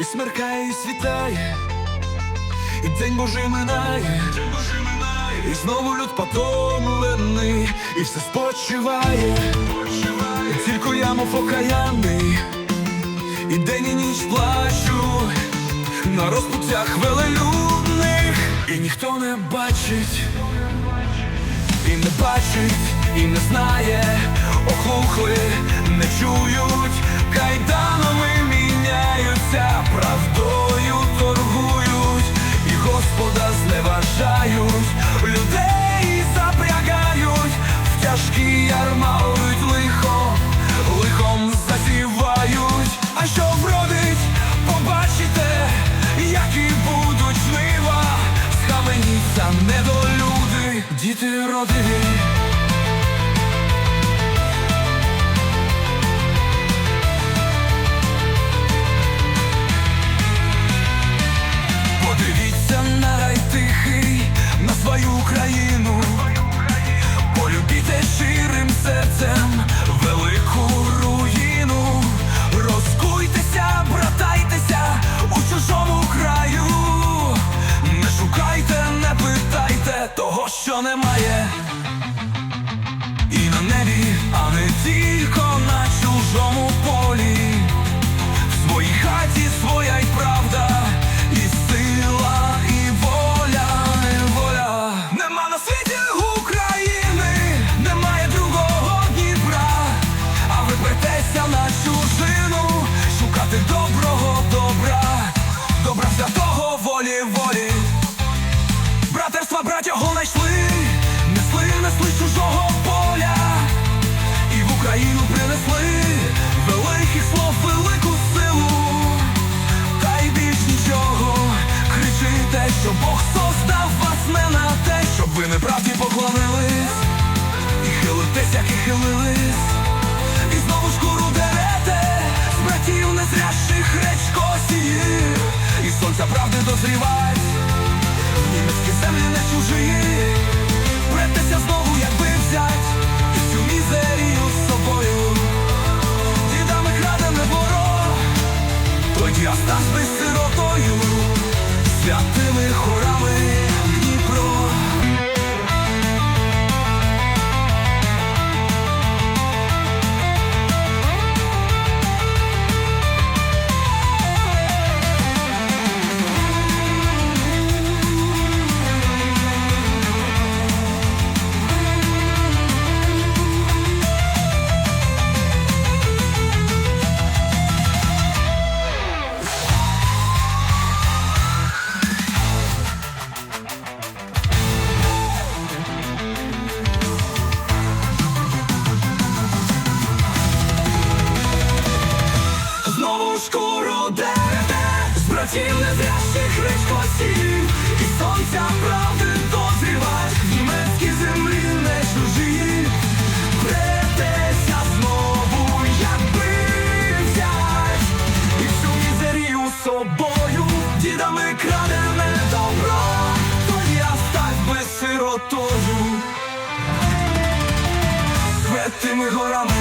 І смеркає, і світає, і день Божий минає, і знову люд потомлений, і все спочиває, тільки я мов окаянний, і день і ніч плачу. На розпуттях велелюдних, і ніхто не бачить, і не бачить, і не знає, охлухли, не чують, зневажають, людей запрягають, в тяжкі ярма лють лихо, лихом засівають, а що вродить, побачите, які будуть жнива, схаменіться недолюди, діти родини. Немає, і на небі, а не тільки на чужому полі. Ви неправді поклонились, і хилитесь, як і хилились, і знову шкуру дерете, з братів незрящих речкосіїв, і сонця правди дозрівать. Німецькі землі не чужі, претеся знову, якби взять і цю мізерію з собою. Дідами крадене дворо, тоді остас би сиротою, святими хорами братів незрящих речкосів І сонця правди дозрівач. В німецькій землі не чужі. Бретеся знову, якби взять, І всю мізерію собою Дідами крадене добро. То я стать би сиротою. Светими горами